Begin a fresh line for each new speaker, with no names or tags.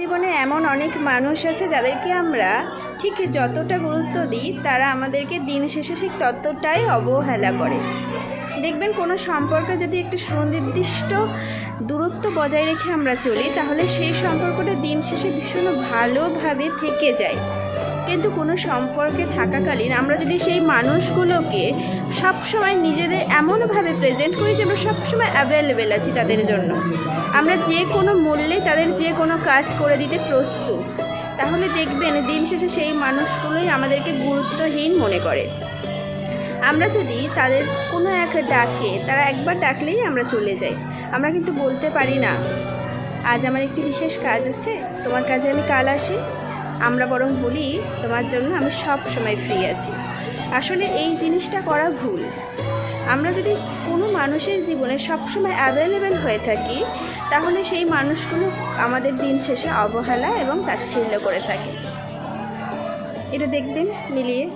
জীবনে এমন অনেক মানুষ আছে যাদেরকে আমরা ঠিক যতটা গুরুত্ব দিই, তারা আমাদেরকে দিন শেষে ঠিক ততটাই অবহেলা করে। দেখবেন কোনো সম্পর্কে যদি একটি সুনির্দিষ্ট দূরত্ব বজায় রেখে আমরা চলি, তাহলে সেই সম্পর্কটা দিন শেষে ভীষণ ভালোভাবে থেকে যায়। কিন্তু কোনো সম্পর্কে থাকাকালীন আমরা যদি সেই মানুষগুলোকে সবসময় নিজেদের এমনভাবে প্রেজেন্ট করি যে আমরা সবসময় অ্যাভেলেবেল আছি তাদের জন্য। আমরা যে কোনো মূল্যে তাদের যে কোনো কাজ করে দিতে প্রস্তুত। তাহলে দেখবেন, দিন শেষে সেই মানুষগুলোই আমাদেরকে গুরুত্বহীন মনে করে। আমরা যদি তাদের কোনো এক ডাকে, তারা একবার ডাকলেই আমরা চলে যাই। আমরা কিন্তু বলতে পারি না, আজ আমার একটি বিশেষ কাজ আছে, তোমার কাজে আমি কাল আসি। আমরা বরং বলি, তোমার জন্য আমি সব সময় ফ্রি আছি। আসলে এই জিনিসটা করা ভুল। আমরা যদি কোনো মানুষের জীবনে সবসময় অ্যাভেলেবেল হয়ে থাকি, তাহলে সেই মানুষগুলো আমাদের দিন শেষে অবহেলা এবং তাচ্ছিল্য করে থাকে। এটা দেখবেন, মিলিয়ে।